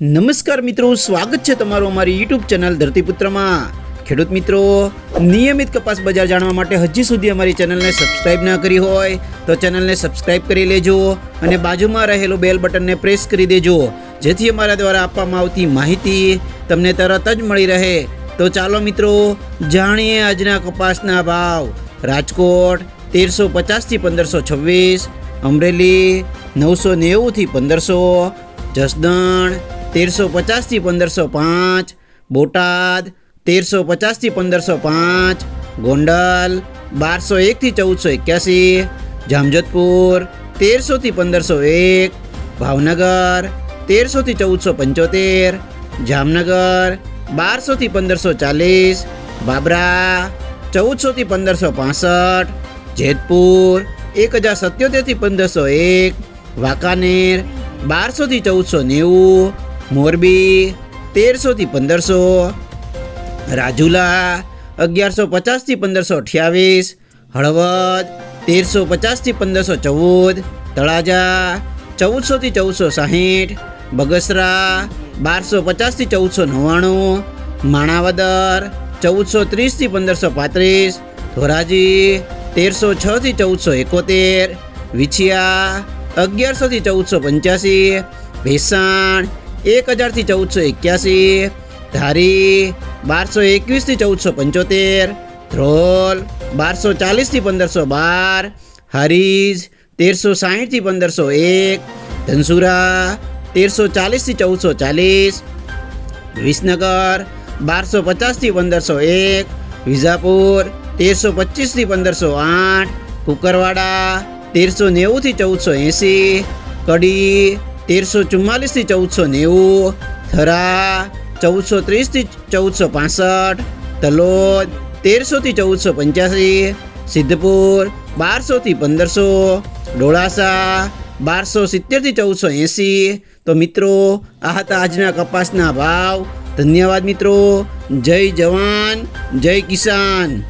નમસ્કાર મિત્રો, સ્વાગત છે તમારું અમારી યુટ્યુબ ચેનલ ધરતીપુત્રમાં. ખેડૂત મિત્રો, નિયમિત કપાસ બજાર જાણવા માટે હજી સુધી અમારી ચેનલને સબસ્ક્રાઇબ ના કરી હોય તો ચેનલને સબસ્ક્રાઇબ કરી લેજો અને બાજુમાં રહેલું બેલ બટનને પ્રેસ કરી દેજો. જેથી અમારા દ્વારા આપવામાં આવતી માહિતી તમને તરત જ મળી રહે. તો ચાલો મિત્રો, જાણીએ આજના કપાસના ભાવ. રાજકોટ તેરસો પચાસથી પંદરસો છવ્વીસ, અમરેલી નવસો નેવુંથી પંદરસો, જસદણ તેરસો પચાસથી પંદરસો પાંચ બોટાદ તેરસો પચાસથી પંદરસો પાંચ ગોંડલ બારસો એકથી ચૌદસો એક્યાસી જામજોધપુર તેરસોથી પંદરસો એક ભાવનગર તેરસોથી ચૌદસો પંચોતેર જામનગર બારસોથી પંદરસો ચાલીસ બાબરા ચૌદસોથી પંદરસો પાસઠ જેતપુર એક હજાર સત્યોતેરથી પંદરસો એક વાંકાનેર બારસોથી ચૌદસો નેવું મોરબી તેરસોથી પંદરસો, રાજુલા અગિયારસો પચાસથી પંદરસો અઠ્યાવીસ, હળવદ તેરસો પચાસથી પંદરસો ચૌદ, તળાજા ચૌદસોથી ચૌદસો સાહીઠ, બગસરા બારસો પચાસથી ચૌદસો નવ્વાણું, માણાવદર ચૌદસો ત્રીસથી પંદરસો પાંત્રીસ, ધોરાજી તેરસો છથી ચૌદસો એકોતેર, વિછિયા અગિયારસોથી ચૌદસો પંચ્યાસી, ભેસાણ એક હજારથી ચૌદસો એક્યાસી, ધારી બારસો એકવીસથી ચૌદસો પંચોતેર, ધ્રોલ બારસો ચાલીસથી પંદરસો બાર, હરીજ તેરસો સાહીઠથી પંદરસો એક, ધનસુરા તેરસો ચાલીસથી ચૌદસો ચાલીસ, વિસનગર બારસો પચાસથી પંદરસો એક, વિજાપુર તેરસો પચીસથી પંદરસો આઠ, કુકરવાડા તેરસો નેવુંથી ચૌદસો એંસી, કડી તેરસો ચુમ્માલીસથી ચૌદસો નેવું, થરા ચૌદસો ત્રીસથી ચૌદસો પાસઠ, તલોદ તેરસોથી ચૌદસો પંચ્યાસી, સિદ્ધપુર બારસોથી પંદરસો, ડોળાસા બારસો સિત્તેરથી ચૌદસો એંસી. તો મિત્રો, આ હતા આજના કપાસના ભાવ. ધન્યવાદ મિત્રો. જય જવાન, જય કિસાન.